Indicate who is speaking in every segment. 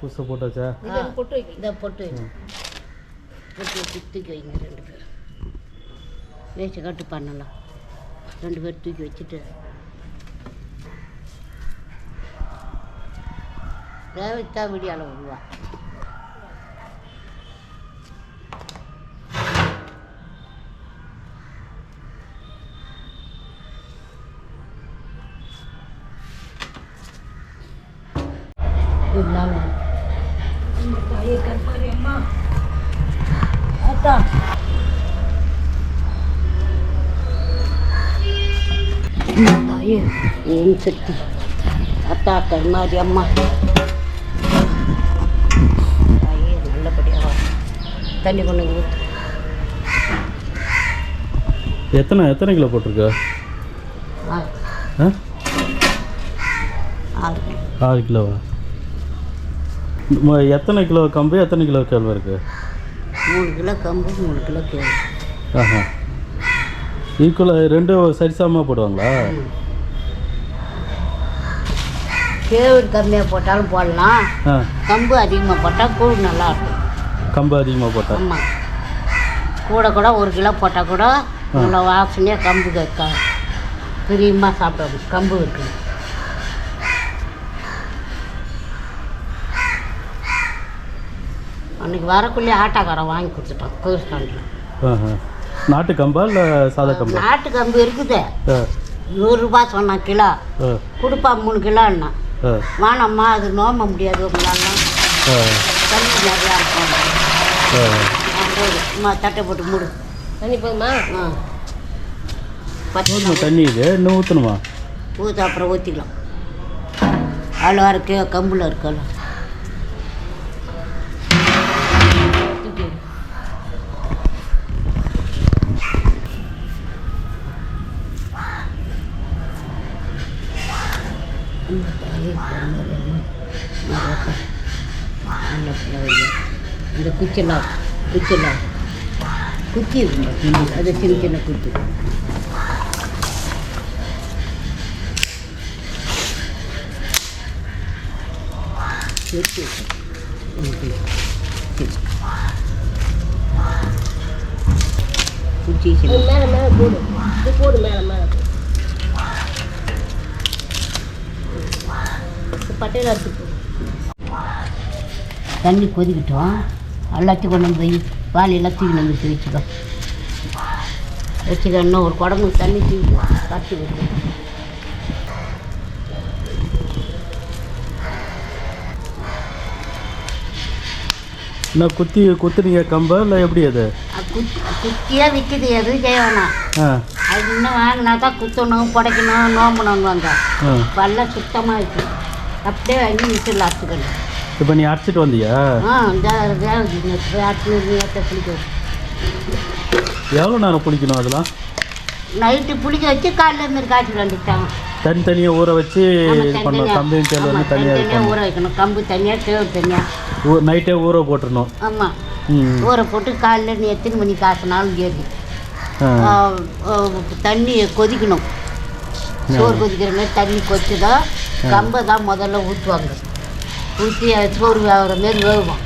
Speaker 1: புதுசாக போட்டாச்சா
Speaker 2: இது பொட்டு வைக்க
Speaker 3: இந்த பொட்டு வைங்க. பொட்டு வச்சு தூக்கி வைங்க ரெண்டு பேரும். வேஸ்ட்டு கட்டு பண்ணலாம். ரெண்டு பேர் தூக்கி வச்சுட்டு. தேவைத்தா விடியால வருவா இல்லாமல் அத்தா தாயே ஏன் சக்தி அத்தா கருமாதி அம்மா. தாயே நல்லபடியாக. தண்ணி கொண்டு ஊத்து.
Speaker 1: எத்தனை எத்தனை கிலோ போட்டிருக்க?
Speaker 3: ஆறு.
Speaker 1: கிலோவா? எத்தனை கிலோ கம்பு எத்தனை கிலோ கேழ்வரகு? இருக்கு
Speaker 3: மூணு கிலோ கம்பு மூணு கிலோ கேளு
Speaker 1: ஆஹா. ஈக்குவலாக ரெண்டும் சரிசமமாக போடுவாங்களா?
Speaker 3: கேவுரு கம்மியாக போட்டாலும் போடலாம். கம்பு அதிகமாக போட்டால் கூழ் நல்லா இருக்கும்
Speaker 1: கம்பு அதிகமாக போட்டா?
Speaker 3: ஆமாம் கூட கூட ஒரு கிலோ போட்டால் கூட நல்லா வாசனையாக கம்பு கேட்க பிரியமாக சாப்பிடணும். கம்பு இருக்குது அன்னைக்கு வரக்குள்ளே ஆட்டாக்காரன் வாங்கி கொடுத்துட்டான்.
Speaker 1: ஆஹா நாட்டு கம்பா இல்லை சாதா கம்பா?
Speaker 3: நாட்டு கம்பு இருக்குது. நூறுரூபா சொன்னான் கிலோ. கொடுப்பா மூணு கிலோன்னா.
Speaker 1: ஆ.
Speaker 3: வேணாம்மா அது நோம்ப முடியாது உங்களாலாம் தண்ணி நிறையா இருக்கும். தட்டை போட்டு மூடு.
Speaker 2: தண்ணி போதுமா?
Speaker 3: ஆ. பத்து
Speaker 1: ஊற்றணுமா தண்ணி இது? இன்னும் ஊற்றணுமா
Speaker 3: ஊற்ற அப்புறம் ஊற்றிக்கலாம் அதில் வர கே கம்பில் இருக்கல இந்த குச்செல்லாம் குச்செல்லாம் குச்சி இருக்குங்க அது சின்ன சின்ன குச்சி வச்சு குச்சி
Speaker 2: இது
Speaker 3: சின்ன
Speaker 2: மேலே மேலே போடு இது போடு மேலே மேலே போடு இது பட்டையில் அடிச்சு போடு
Speaker 3: தண்ணி கொதிக்கட்டும். எல்லாத்தையும் கொண்டு வந்து வை. வாளி எல்லாத்தையும் கொண்டு வந்து வச்சுக்கோ. வச்சுக்க இன்னும் ஒரு குடம்பு தண்ணி தூக்கி கட்டி விட்டு
Speaker 1: என்ன குத்தி குத்துனீங்க கம்பா? இல்லை எப்படி அது?
Speaker 3: குத்தி குத்தியாக விற்கிது எதுவும் செய்ய வேணாம்.
Speaker 1: ஆ.
Speaker 3: அது இன்னும் வாங்கினா தான் குத்தணும் புடைக்கணும் நோம்பணுங்க
Speaker 1: ஆ.
Speaker 3: பல்ல சுத்தமாக இருக்கு. அப்படியே வாங்கி மிஷினில் அரைச்சிக்கணும்
Speaker 1: இப்போ நீ அரைச்சிட்டு வந்தியா? எவ்வளோ நேரம் பிடிக்கணும் அதெல்லாம்?
Speaker 3: நைட்டு புளிக்க வச்சு காலையில் மாரி காய்ச்சிட்டு வந்துட்டாங்க
Speaker 1: தனித்தனியாக ஊற வச்சு பண்ணணும். கம்பையும் கேள் வந்து தனியாக
Speaker 3: ஊற வைக்கணும். கம்பு தனியாக கேவு தனியாக
Speaker 1: ஊ நைட்டே ஊற போட்டுறணும்
Speaker 3: ஆமாம் ஊற போட்டு காலையில் நீ எத்தனை மணி காசுனாலும் ஏறி.
Speaker 1: ஆ.
Speaker 3: தண்ணி கொதிக்கணும். சோறு கொதிக்கிற மாதிரி தண்ணி கொதிச்சுதா கம்பை தான் முதல்ல ஊற்றுவாங்க ஊற்றி சோறு வேகிற மாரி வேகும்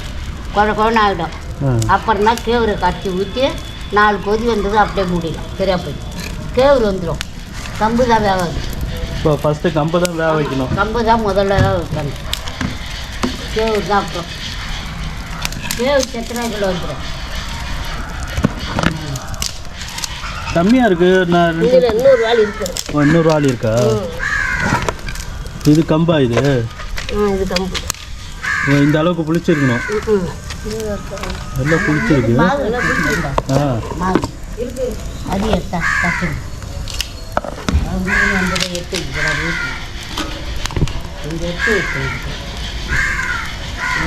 Speaker 3: குழ குழன்னு ஆகிடும்
Speaker 1: ஆ.
Speaker 3: அப்புறம் தான் கேவுரை கரைச்சி ஊற்றி நாலு கொதி வந்தது அப்படியே மூடிடலாம் சரியா போய் கேவுரு வந்துடும் கம்பு தான் வேகாது
Speaker 1: இப்போ ஃபஸ்ட்டு கம்பை தான் வேக வைக்கணும்.
Speaker 3: கம்பு தான் முதல்ல வைக்கணும். கேவுரு தான் அப்புறம். கேவு எத்தனை கிலோ வந்துடும்
Speaker 1: கம்மியாக இருக்குது நான்
Speaker 2: இன்னொரு வாள் இருக்குது
Speaker 1: இன்னொரு ஆள் இருக்கா? இது கம்பா இது?
Speaker 2: இது கம்பு.
Speaker 1: இந்த அளவுக்கு புளிச்சிருக்கணும் நல்லா புளிச்சிருக்கு ஆ
Speaker 3: அது வீட்டில் இங்கே எடுத்து வச்சுருக்கேன்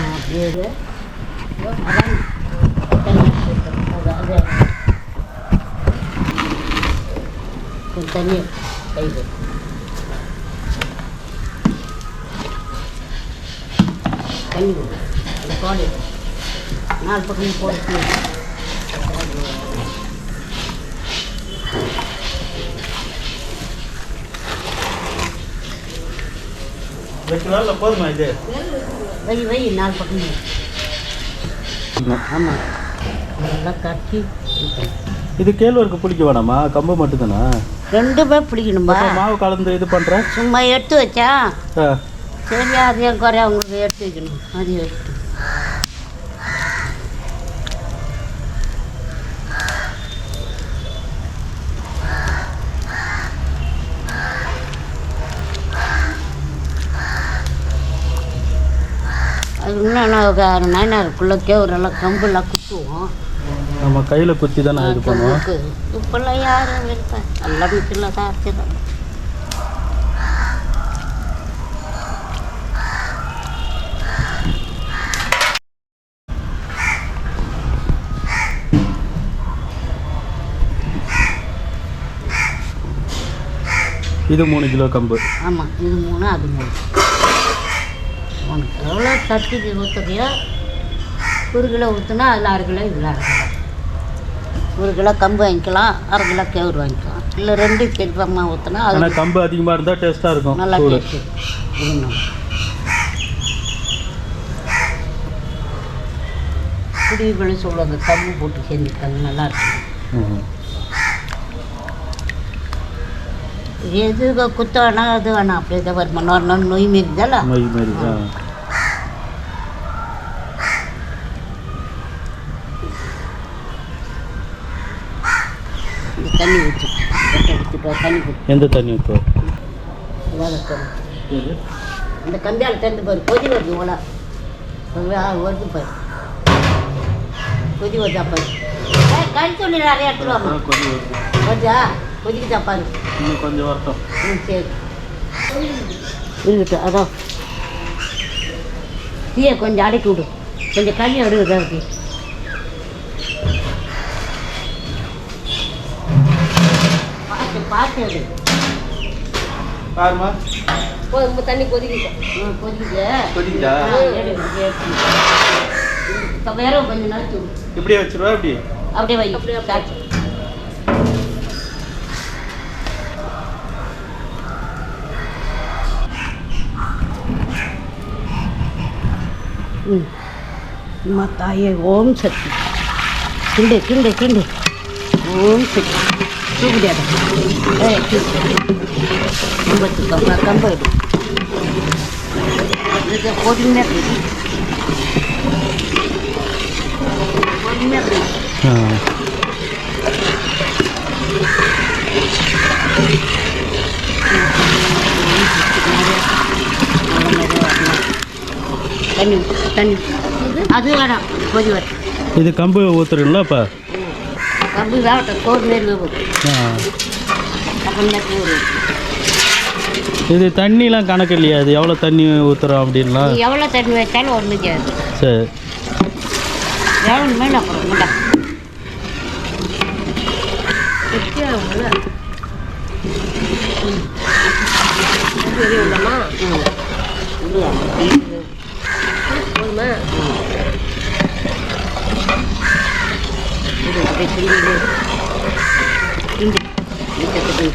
Speaker 3: அப்படியே இரு. அதான் தண்ணி ஊத்தணும். தண்ணி கை வை. தண்ணி கொடு அந்த கோடை நாலு பக்கம் போட்டு
Speaker 1: போதுமா இது?
Speaker 3: வை வை நாலு பக்கம். ஆமாம் நல்லா கட்டி
Speaker 1: இது கேழ்வரகு பிடிக்க வேணாமா? கம்பு மட்டும்தானா?
Speaker 3: ரெண்டுமே பிடிக்கணும்பா
Speaker 1: அப்புறம் மாவு கலந்து இது பண்ணுறேன்
Speaker 3: சும்மா எடுத்து வச்சா? சரி அதையும் குறைய அவங்களுக்கு எடுத்து வைக்கணும். அதையும் எடுத்து அது இன்னும் நான் நயனாருக்குள்ளே கேவுரெல்லாம் கம்பெல்லாம் குத்துவோம்.
Speaker 1: நம்ம கையில் குத்தி தான் நான் இது பண்ணுவேன்
Speaker 3: கம்புக்கு இப்பெல்லாம் யாரும் எல்லாம் மிஷினில் தான்
Speaker 1: இது மூணு கிலோ கம்பு.
Speaker 3: ஆமாம் இது மூணு அது மூணு. உனக்கு எவ்வளோ சத்துக்கு ஊற்றுறியோ ஒரு கிலோ ஊற்றுனா அதில் அரை கிலோ இதில் அரை கிலோ. ஒரு கிலோ கம்பு வாங்கிக்கலாம் அரை கிலோ கேவுரு வாங்கிக்கலாம். இல்லை ரெண்டு பெருப்பமாக ஊற்றினா அது
Speaker 1: ஆனால் கம்பு அதிகமாக இருந்தால் டேஸ்ட்டாக இருக்கும்
Speaker 3: நல்லா டேஸ்ட்டு இன்னும். குடிகளை சொல்லுவாங்க கம்பு போட்டு செஞ்சுருக்காங்க நல்லா இருக்கும்.
Speaker 1: ம்.
Speaker 3: எது குத்த வேணாம் அது வேணாம். அப்படியே தான் வருமா நொறு நொறு நொய் மாரிதால
Speaker 1: மை மாதிரி ஆ
Speaker 3: இந்த தண்ணி ஊற்றி எடுத்துட்டு தண்ணி
Speaker 1: எந்த தண்ணி ஊற்றுவோம்
Speaker 3: இந்த கம்பியால் திறந்து பாரு. கொதி வருது ஓலா வருது பாரு. கொதி வருதா பாரு. துணி நிறைய எடுத்துட்டு வாமா
Speaker 1: கொஞ்சம் வருது.
Speaker 3: கொதிக்குதா பாரு
Speaker 1: இன்னும் கொஞ்சம் வரட்டும்.
Speaker 3: ம் சரி. இருக்கட்டும் அதான் தீயை கொஞ்சம் அடக்கி விடு. கொஞ்சம் கண்ணி விடு இருக்கு பார்த்து பார்த்து எடு
Speaker 1: பாருமா
Speaker 2: போதும் தண்ணி கொதிக்கிட்டோம்
Speaker 3: ம். கொதிக்குது?
Speaker 1: கொதிக்குதா?
Speaker 3: வேற கொஞ்சம் நாள்
Speaker 1: இப்படியே வச்சிருவா இப்படி?
Speaker 3: அப்படியே வை
Speaker 2: அப்படியே,
Speaker 3: அம்மா தாயே ஓம் சக்தி கிண்டு கிண்டு கிண்டு ஓம் சக்தி தூக்க முடியாத ஏய், தூக்கு. கம்பத்து கம்ப கம்ப எடு இது பொறுமையாக இருக்கு. பொறுமையாக இருக்கு.
Speaker 1: ஆ
Speaker 3: தண்ணி தண்ணி அது வேணாம். கொதி வர
Speaker 1: இது கம்பு ஊற்றுறீங்களா இப்போ
Speaker 3: கம்பு வேகட்டும். சோறு மாரி வேகும்
Speaker 1: இது தண்ணிலாம் கணக்கு இல்லையா? அது எவ்வளோ தண்ணி ஊற்றுறோம் அப்படின்லாம்?
Speaker 3: நீ எவ்வளோ தண்ணி வச்சாலும் ஒன்றும் செய்யாது
Speaker 1: சரி.
Speaker 3: எவ்வளோ மேலே அப்புறம் முட்டா குட்டியாகும்ல
Speaker 2: வெளியே உள்ளமா
Speaker 3: ம் இல்லையா
Speaker 2: போதுமா
Speaker 3: போய் அப்படியே கிண்டி கிண்டி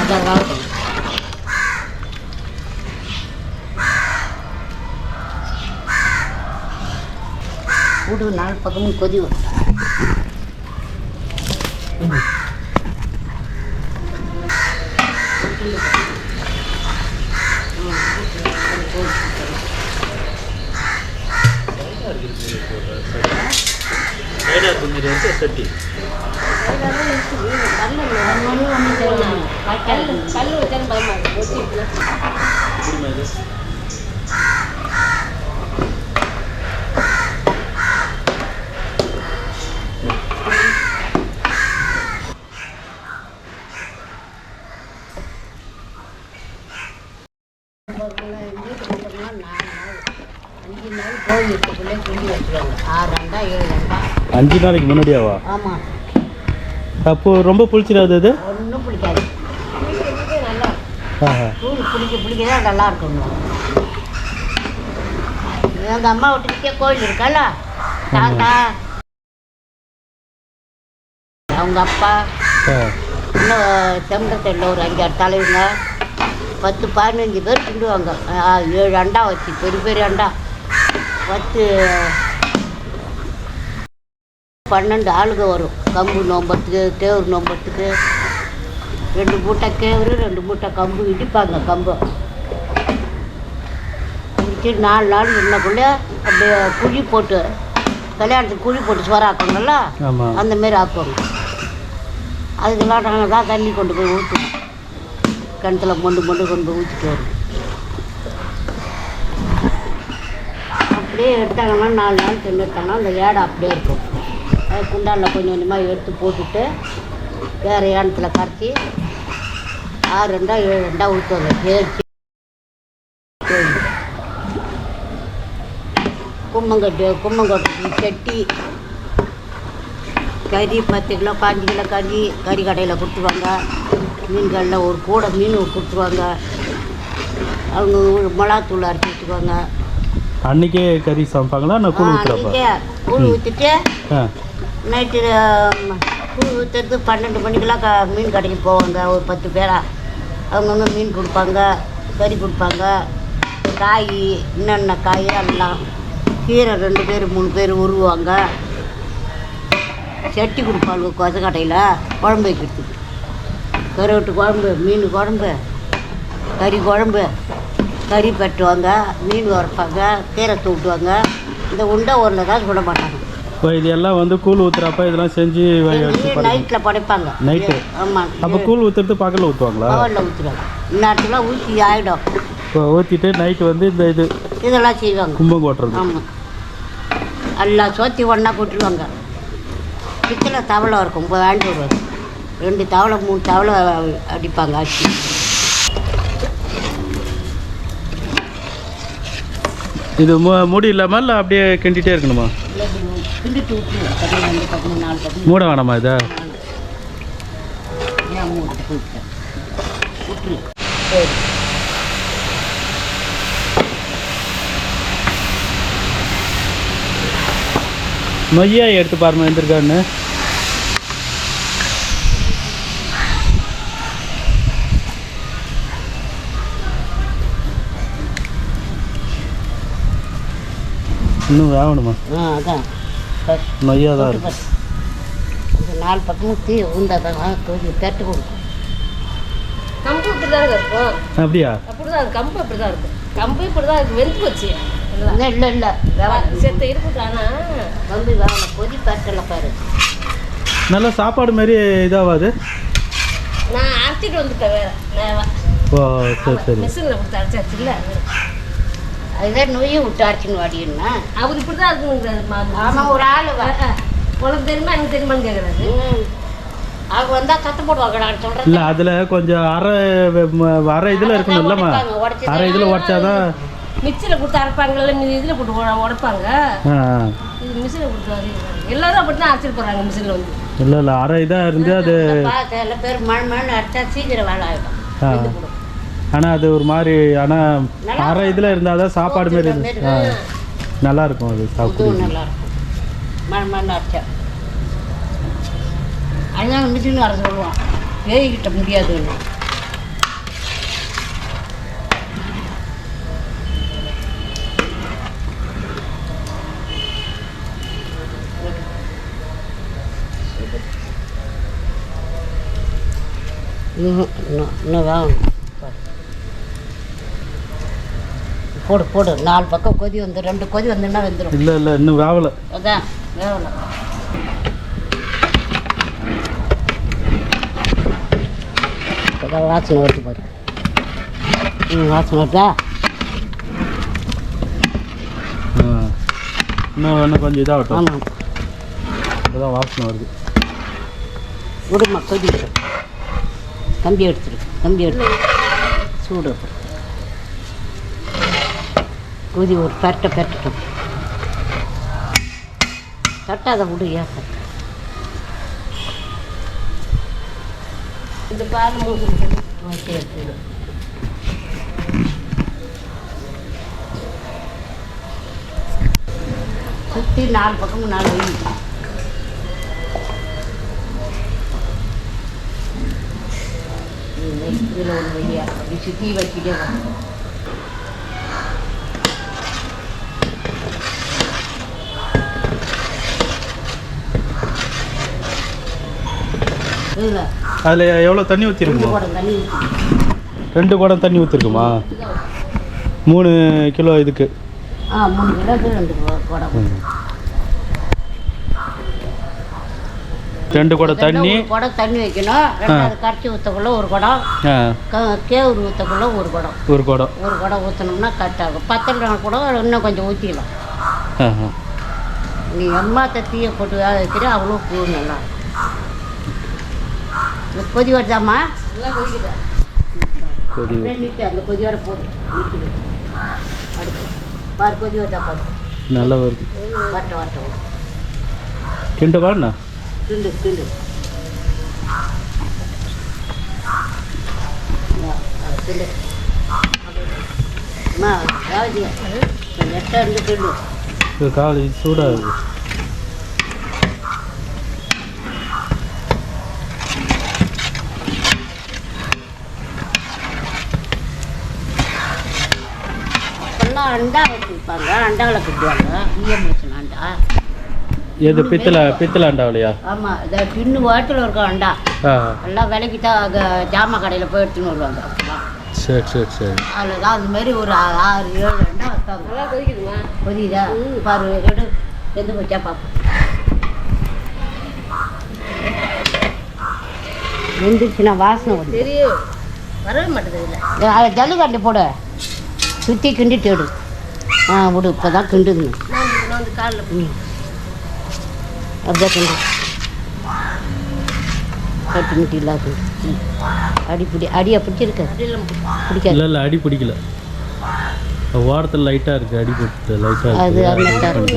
Speaker 3: அதான் நாலு பக்கமும் கொதி வரும்
Speaker 1: சட்டி
Speaker 2: கல் கல் வச்சாலும் பயமா இருக்கு ஒட்டிட்டுல.
Speaker 3: அஞ்சு நாள் கோயிலுக்குள்ளே கிண்டி வச்சுருவாங்க ஆறு ரெண்டா ஏழு ரெண்டா
Speaker 1: அஞ்சு நாளைக்கு முன்னாடியாவா?
Speaker 3: ஆமாம்
Speaker 1: அப்போ ரொம்ப புளிச்சிடாது அது?
Speaker 3: ஒன்றும் பிடிக்காது. கூழ் பிடிக்க பிடிக்க தான் நல்லா இருக்கணும் எங்கள் அம்மா வீட்டுக்கே கோயில் இருக்கல்ல தாத்தா அவங்க அப்பா. இன்னும் செம்பத்தில் ஒரு அஞ்சாறு தலைவங்க. பத்து பதினஞ்சு பேர் கிண்டுவாங்க ஆ, ஏழு அண்டா வச்சு பெரிய பெரிய அண்டா. பத்து பன்னெண்டு ஆளுங்க வரும். கம்பு நோம்பத்துக்கு தேவர் நோம்பத்துக்கு ரெண்டு மூட்டை கேவுரு ரெண்டு மூட்டை கம்பு இடிப்பாங்க கம்பு. இடிச்சு நாலு நாள் இன்னக்குள்ளே அப்படியே குழி போட்டு கல்யாணத்துக்கு குழி போட்டு சோறாக்குங்கள்ல
Speaker 1: ஆமாம்
Speaker 3: அந்த மாரி ஆக்குவாங்க. அதுக்கெல்லாம் நாங்கள் தான் தண்ணி கொண்டு போய் ஊற்றுவோம் கிணத்துல மொண்டு மொண்டு கொண்டு போய் ஊற்றிட்டு வரும் அப்படியே எடுத்தாங்கன்னா நாலு நாள் தின்னு எடுத்தாங்கன்னா அந்த ஏடை அப்படியே இருக்கும். குண்டானில் கொஞ்சம் கொஞ்சமாக எடுத்து போட்டுட்டு வேறு ஏனத்தில் கரைச்சி ஆறு ரெண்டா ஏழு ரெண்டா ஊற்றுவாங்க ஏறிச்சு கும்மங்கட்டு கும்மங்கட்டு சட்டி. கறி பத்து கிலோ பாஞ்சு கிலோ கறி கறி கடையில் கொடுத்துருவாங்க. மீன்களில் ஒரு கூடை மீன் கொடுத்துருவாங்க. அவங்க மிளகாத்தூள் அரைச்சி வச்சுக்குவாங்க.
Speaker 1: அன்னைக்கே கறி சமைப்பாங்களா? நான் கூழ் ஊற்றுறப்ப
Speaker 3: அன்றைக்கே கூழ் ஊற்றிட்டு நைட்டு கூழ் ஊற்றுறது பன்னெண்டு மணிக்கெல்லாம் க மீன் கடைக்கு போவாங்க. ஒரு பத்து பேரா. அவங்கவுங்க மீன் கொடுப்பாங்க கறி கொடுப்பாங்க. காய் என்னென்ன காய் எல்லாம் கீரை ரெண்டு பேர் மூணு பேர் உருவாங்க. சட்டி கொடுப்பாங்க கொச கடையில் குழம்பு வைக்கிறதுக்கு. கருவட்டு குழம்பு மீன் குழம்பு கறி குழம்பு கறி பட்டுவாங்க மீன் உரைப்பாங்க கீரை தூட்டுவாங்க. இந்த உண்டை ஊரில் தான் சுட மாட்டாங்க.
Speaker 1: இது எல்லாம் வந்து கூழ் ஊற்றுறப்ப இதெல்லாம் செஞ்சு படைப்பாங்க.
Speaker 3: நைட்டில் படைப்பாங்க.
Speaker 1: நைட்டு?
Speaker 3: ஆமாம்
Speaker 1: அப்போ கூழ் ஊற்றுறது பகலில் ஊற்றுவாங்களா
Speaker 3: பவரில் ஊற்றுவாங்க இந்நேரத்தில் ஊற்றி ஆகிடும்
Speaker 1: இப்போ ஊற்றிட்டு நைட்டு வந்து இந்த இது
Speaker 3: இதெல்லாம் செய்வாங்க.
Speaker 1: கும்பம் கொட்டுறது
Speaker 3: ஆமாம் எல்லாம் சோத்தி ஒன்றா கொட்டுருவாங்க பித்தளை தவளை இருக்கும். இப்போ வாங்கிட்டு வருவாங்க ரெண்டு தவளை மூணு தவளை அடிப்பாங்க அடிச்சு
Speaker 1: இது மூடி இல்லாமல் இல்லை அப்படியே கிண்டிகிட்டே இருக்கணுமா?
Speaker 3: பதிமூணு நாலு பதிமூணு
Speaker 1: மூட வேணாமா இதை?
Speaker 3: ஏன் மூட்டு போயிட்டேன் விட்டுரு சரி
Speaker 1: நொய்யா எடுத்து பாருமா எந்திருக்கான்னு இன்னும் வேகணுமா?
Speaker 3: ஆ அதான். பஸ்
Speaker 1: நொய்யா தான்
Speaker 3: போட்டு
Speaker 1: இருக்கு.
Speaker 3: பஸ் இந்த நாலு பக்கமும் தீ உண்டாதான் கொஞ்சம் தட்டு கொடுக்கும்.
Speaker 2: கம்பு இப்படிதான் இருக்கும்
Speaker 1: அப்படியா?
Speaker 2: அப்படிதான் இருக்கும் கம்பு அப்படிதான் இருக்கும் கம்பு இப்படிதான் இருக்கு வெந்து போச்சு.
Speaker 3: இல்லை இல்லை இல்லை.
Speaker 2: செத்த இருக்கட்டும் ஆனா
Speaker 3: வந்து வேலை கொதி பட்டலை பாரு.
Speaker 1: நல்லா சாப்பாடு மாதிரி இதாகாது
Speaker 2: நான் அரைச்சிட்டு வந்துட்டேன் வேற. நான்
Speaker 1: ஓ சரி சரி.
Speaker 2: மிஷினில் கொடுத்து அரைச்சாச்சு இல்லை
Speaker 3: அதுதான் நொய்யை விட்டு அரைச்சின்னு வாடின்னா
Speaker 2: அவர் இப்படி தான் இருக்குங்கிறாரு
Speaker 3: ஆமாம் ஒரு ஆள்
Speaker 2: உனக்கு தெரியுமா எனக்கு தெரியுமான்னு கேட்குறாரு.
Speaker 3: அவங்க வந்தால் சத்தம் போடுவாங்க
Speaker 1: இல்லை அதில் கொஞ்சம் அரை அரை இதில்
Speaker 3: உடைச்சுதான்
Speaker 1: அரை இதில் உடச்சாதான்
Speaker 2: மிக்சியில் கொடுத்து அரைப்பாங்கல்ல இதில் போட்டு உட- உடைப்பாங்க? இது மிஷினில் கொடுத்து எல்லாரும் அப்படி தான் அரைச்சிட்டு போகிறாங்க மிஷினில் வந்து.
Speaker 1: இல்லை இல்லை அரை இதாக இருந்து அது
Speaker 3: சில பேர் மண் மண் அரைச்சா சீக்கிரம் வேலை ஆகிடும்.
Speaker 1: ஆனால் அது ஒரு மாதிரி ஆனால் அரை இதில் இருந்தால் தான் சாப்பாடு மாரி நல்லா இருக்கும் அது சாப்பிட்டு
Speaker 3: அதுதான் மிஷின் வர சொல்லுவான் ஏறிக்கிட்ட முடியாதுன்னு ம்ஹும். இன்னும் இன்னும் வேணும் போடு போடு. நாலு பக்கம் கொதி வந்து ரெண்டு கொதி வந்துன்னா வெந்துடும்
Speaker 1: இல்லை இல்லை இன்னும் வேவலை.
Speaker 3: அதான் வேவலை. அதான் வாசனை வருது பாரு. ம் வாசனை வருதா?
Speaker 1: இன்னும் இன்னும் கொஞ்சம் இதாகட்டும்.
Speaker 3: ஆமாம்
Speaker 1: இப்போதான் வாசனை வருது.
Speaker 3: விடுமா கொதிக்கட்டும் கம்பி எடுத்துரு கம்பி எடுத்து சூடு. அப்புறம். கொதி ஒரு பரட்டை பெரட்டட்டும் தட்டாத விடு ஏன்
Speaker 2: இந்த பால் மூணு
Speaker 3: ஓகே சரி சுற்றி நாலு பக்கமும் நாலு வெயில். இதில் ஒரு வெய்யா அப்படி சுற்றி வச்சுட்டே வா
Speaker 1: அதில் எவ்வளோ தண்ணி ஊற்றிருக்குமா
Speaker 3: குடம்
Speaker 1: ரெண்டு குடம் தண்ணி ஊற்றிருக்குமா மூணு கிலோ இதுக்கு.
Speaker 3: ரெண்டு குடம்.
Speaker 1: குடம் தண்ணி.
Speaker 3: குடம் தண்ணி வைக்கணும். ரெண்டாவது கரைச்சி ஊற்றக்குள்ள ஒரு குடம். கேவுரு ஊற்றக்குள்ள ஒரு குடம்.
Speaker 1: ஒரு குடம்.
Speaker 3: ஒரு குடம் ஊற்றினோம்னா கரெக்ட் ஆகும். பத்தலை கூட இன்னும் கொஞ்சம் ஊற்றிக்கலாம் நீ எம்மாத்த தீயை போட்டு வேக வைக்கிற அவ்வளோ பூ நல்லா கொதி வருதாம்மா?
Speaker 1: கொதி
Speaker 3: நீட்டு அந்த கொதி வர போடு பாரு கொதி வருதா பாரு.
Speaker 1: நல்லா வருது.
Speaker 3: வரட்டும் வரட்டும்
Speaker 1: கிண்டு வாண்ணா
Speaker 3: கிண்டு கிண்டு இந்தா, அது கிண்டு அம்மா யாவது நெட்டாக இருந்து கிண்டு
Speaker 1: இது காலை சூடாக இருக்குது
Speaker 3: அப்போல்லாம் அண்டா வச்சுருப்பாங்க. அண்டாவில் கட்டுவாங்க ஈயம் வச்சுன அண்டா
Speaker 1: எது பித்தளை பித்தளை அண்டாவிலையா
Speaker 3: ஆமாம் இந்த டின்னு வாட்டில் இருக்கும் அண்டா. எல்லாம் விலைக்கு தான் ஜாமான் கடையில் போய் எடுத்துன்னு வருவாங்க.
Speaker 1: சரி சரி சரி.
Speaker 3: அதில் தான் அது மாதிரி ஒரு ஆறு ஏழு அண்டா வைப்பாங்க
Speaker 2: நல்லா கொதிக்குதுமா?
Speaker 3: பாரு எடு. எது வச்சா பார்ப்போம் வெந்துச்சுன்னா வாசனை
Speaker 2: வரவே மாட்டேது இல்லை
Speaker 3: அதை ஜல்லிக்கட்டு போடு. சுற்றி கிண்டிட்டு எடு ஆ விடு இப்போ தான் ம். அப்படியே கிண்டு. கட்டு முட்டி இல்லாத. அடி பிடி அடியை பிடிச்சிருக்க? பிடிக்காது.
Speaker 1: இல்லை இல்லை அடி பிடிக்கல. வாரத்தில் லைட்டாக இருக்குது அடி போட்டு லைட்டாக
Speaker 3: அது அது.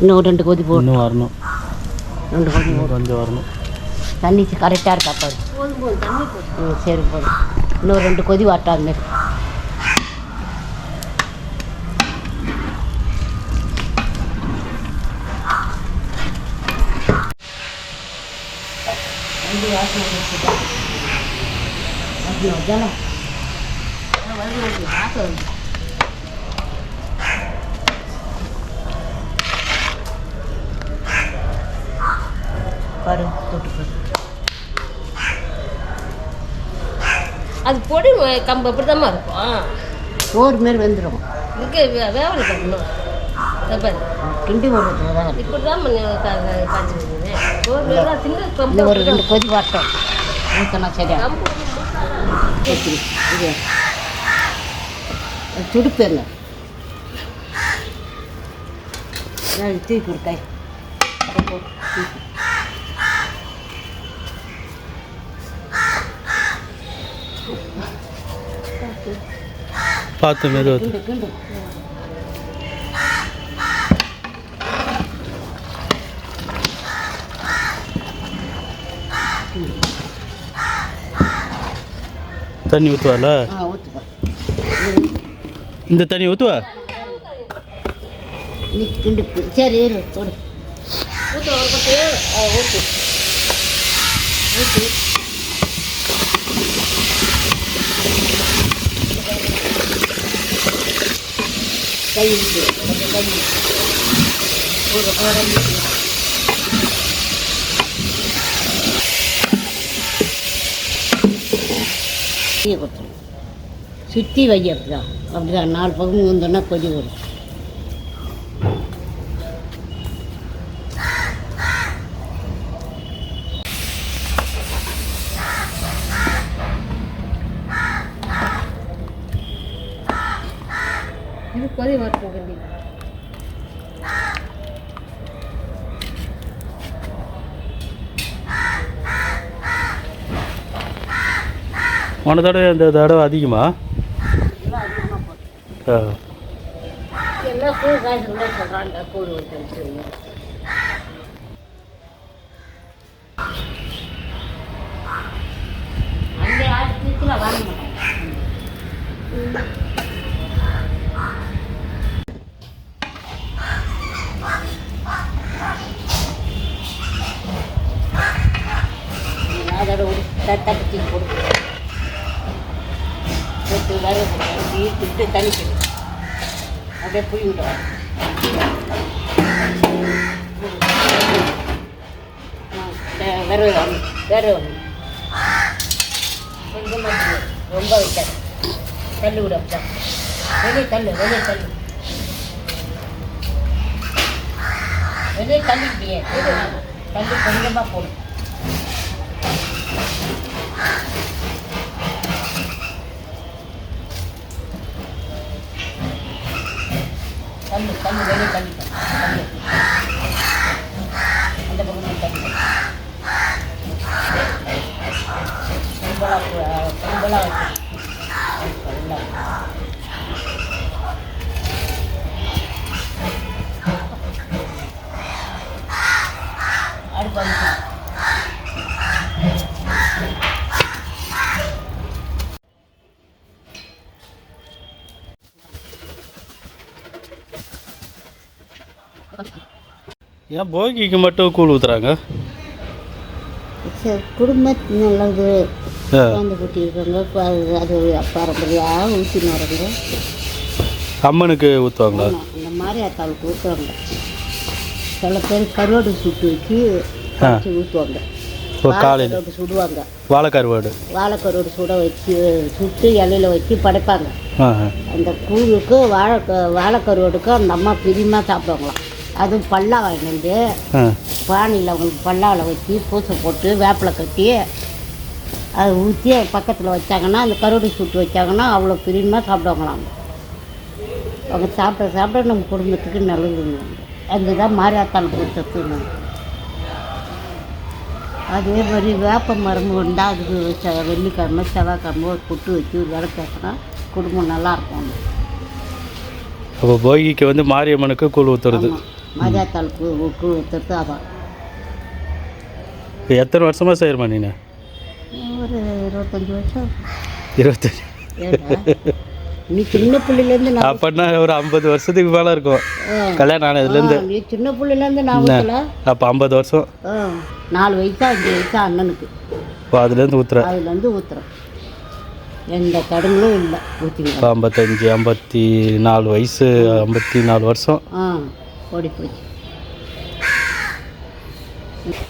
Speaker 3: இன்னும் ரெண்டு கொதி போடு.
Speaker 1: இன்னும் வரணும்.
Speaker 3: ரெண்டு போடு
Speaker 1: கொஞ்சம் வரணும்.
Speaker 3: தண்ணி கரெக்டாக இருக்கா பாரு. ம் சரி போதும். இன்னும் ரெண்டு கொதி வாட்டா அது மாதிரி வண்டி வாசனை வந்துச்சுடா. வாசனை வருதால? ஆ, வருது, வருது. வாசனை வருது. பாரு தொட்டு பாரு.
Speaker 2: அது பொடி கம்பு அப்படி இருக்கும்.
Speaker 3: சோறு மாரி வெந்துடும்
Speaker 2: இதுக்கு வேவலை கட்டணும் பாரு.
Speaker 3: கிண்டி போடுறது தான்
Speaker 2: இப்படி தான் காய்ச்சிருக்குது சோறு திங்க
Speaker 3: இந்த
Speaker 2: கம்பு
Speaker 3: ஒரு ரெண்டு கொதி வாட்டம் ஊற்றினா சரியா? இது. துடுப்பு என்ன? நான் தூக்கி
Speaker 1: பார்த்து
Speaker 3: கிண்டு
Speaker 1: தண்ணி ஊற்றுவால இந்த தண்ணி ஊற்றுவா.
Speaker 3: சரி
Speaker 2: ஊற்ற
Speaker 3: ஊற்று கை ஊற்று கை ஊற்று. ஒரு ஒரு சுற்றி வை அப்படிதான் அப்படிதான் நாலு பக்கம் வந்தோன்னா கொதி வரும்
Speaker 2: இது கொதி வரட்டும் கண்டி
Speaker 1: போன தடவை இந்த தடவை அதிகமா? ஆ.
Speaker 2: எல்லாம்
Speaker 3: போட்டு வேற விட்டு தனிக்கணும் அப்படியே புளிவிடும் வேற வேற கொஞ்சமாக ரொம்ப வைக்காது. தள்ளி விட அப்படிதான் வெளியே தள்ளு வெளியே தள்ளு. வெளியே தள்ளிட்டியே தள்ளி. கொஞ்சமாக போடும் தள்ளு தள்ளு வெளியே தள்ளி தள்ளு அந்த பக்கம் தள்ளி கும்பலா கும்பலா
Speaker 1: ஏன் போகிக்கு மட்டும் கூழ் ஊற்றுறாங்க
Speaker 3: குடும்பத்து நல்லது. குழந்தை குட்டி இருக்காங்க அது- பாரம்பரியாக ஊற்றின்னு வராங்க
Speaker 1: அம்மனுக்கு ஊற்றுவாங்களா
Speaker 3: ஆமாம் அந்த மாதிரி அத்தாளுக்கு ஊற்றுவாங்க சில பேர் கருவாடு சுட்டு வச்சு ஊற்றுவாங்க
Speaker 1: காலையில்.
Speaker 3: கருவாடு சுடுவாங்க.
Speaker 1: வாழைக்கருவாடு.
Speaker 3: வாழைக்கருவாடு சுட வச்சு சுட்டு இலையில வச்சு படைப்பாங்க. அந்த கூழுக்கு வாழை வாழைக்கருவாடுக்கு அந்த அம்மா பிரியமாக சாப்பிடுவாங்களாம். அதுவும் பல்லா வாங்கிட்டு வந்து பானையில் அவங்களுக்கு பல்லாவில் வச்சு பூசை போட்டு வேப்பிலை கட்டி அதை ஊற்றி பக்கத்தில் வச்சாங்கன்னா அந்த கருவாடு சுட்டு வச்சாங்கன்னா அவ்வளோ பிரியமாக சாப்பிடுவாங்களாம். அவங்க சாப்பிட சாப்பிட நம்ம குடும்பத்துக்கு நல்லதுங்க அதுதான் மாரியாத்தாள் கொடுத்ததுன்னு அதே மாதிரி வேப்ப மரம் உண்டா அதுக்கு செ- வெள்ளிக்கிழமை செவ்வாய்க்கிழமை ஒரு புட்டு வச்சு விளக்கேற்றினா குடும்பம் நல்லா இருக்கும்.
Speaker 1: அப்போ போகிக்கு வந்து மாரியம்மனுக்கு கூழ் ஊற்றுறது
Speaker 3: மாரியாத்தாளுக்கு கூழ் ஊற்றுறது அதான்
Speaker 1: இப்போ எத்தனை வருஷமாக செய்கிறமா நீ
Speaker 3: ஒரு இருபத்தஞ்சி வருஷம்.
Speaker 1: இருபத்தஞ்சி?
Speaker 3: நீ சின்ன பிள்ளைலேருந்து நான்
Speaker 1: அப்படின்னா ஒரு ஐம்பது வருஷத்துக்கு மேலே இருக்கும். கல்யாணம் ஆனதுலேருந்து.
Speaker 3: நீ சின்ன பிள்ளைலேருந்து நான்
Speaker 1: அப்போ ஐம்பது வருஷம்.
Speaker 3: நாலு வயசா அஞ்சு வயசா அண்ணனுக்கு.
Speaker 1: இப்போ அதுலேருந்து ஊற்றுற
Speaker 3: அதுலேருந்து ஊற்றுறோம் எந்த தடங்களும் இல்லை ஊற்றிங்க
Speaker 1: இப்போ ஐம்பத்தஞ்சு ஐம்பத்தி நாலு வயசு ஐம்பத்தி நாலு வருஷம்.
Speaker 3: ஓடி போச்சு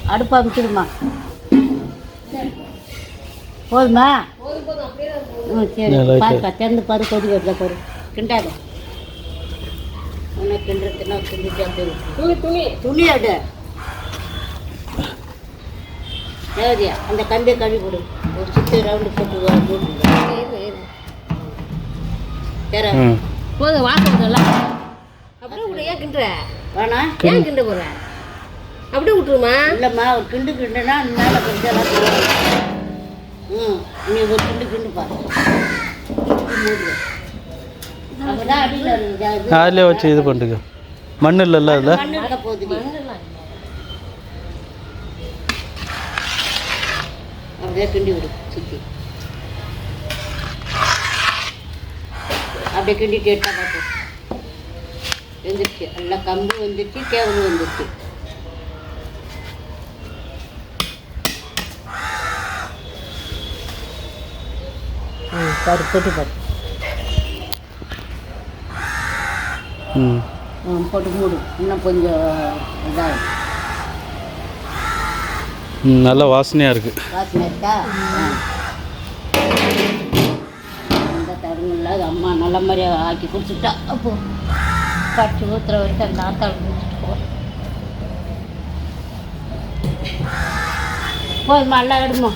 Speaker 3: அடுப்பு அமைச்சிடுமா போதுமா? ம் சரி. பாருக்கா திறந்து பாரு கொதி வருதா பாரு. கிண்டாத. உனக்கு கிண்டுறதுன்னா கிண்டிட்டு அப்படியே.
Speaker 2: துணி துணி
Speaker 3: துணி எடு. ரேவதியா அந்த கம்பியை கழுவி கொடு. ஒரு சுத்து ரவுண்டு போட்டு
Speaker 1: ம்.
Speaker 2: போதும் வாசம் அப்படியே விடு ஏன் கிண்டுற?
Speaker 3: வேணா.
Speaker 2: ஏன் கிண்ட போற? அப்படியே விட்டுருமா?
Speaker 3: இல்லைம்மா ஒரு கிண்டு கிண்டுனா மேலே கொஞ்சம். ம் நீ ஒரு கிண்டு கிண்டு பாரு.
Speaker 1: அதிலே வச்சு இது பண்ணுங்க மண் இல்லைல்ல அதில்?
Speaker 3: மண்ணு. அப்படியே கிண்டி விடு சுற்றி அப்படியே கிண்டிட்டு எடுத்தா வெந்துருச்சு எல்லாம் கம்பு வந்துருச்சு கேவரு வந்துருச்சு பாரு போட்டு பாரு.
Speaker 1: ம்.
Speaker 3: ம் போட்டு மூடு. இன்னும் கொஞ்சம் இதாகும்.
Speaker 1: நல்ல வாசனையாக இருக்குது
Speaker 3: வாசனை இருக்கா? அந்த அம்மா நல்ல மாதிரியாக ஆக்கி குடிச்சுட்டா. அப்போ. காட்சி ஊற்றுற வரைக்கும் அந்த ஆத்தாள் குடிச்சிட்டு போ. போதுமா எல்லாம் எடுமா?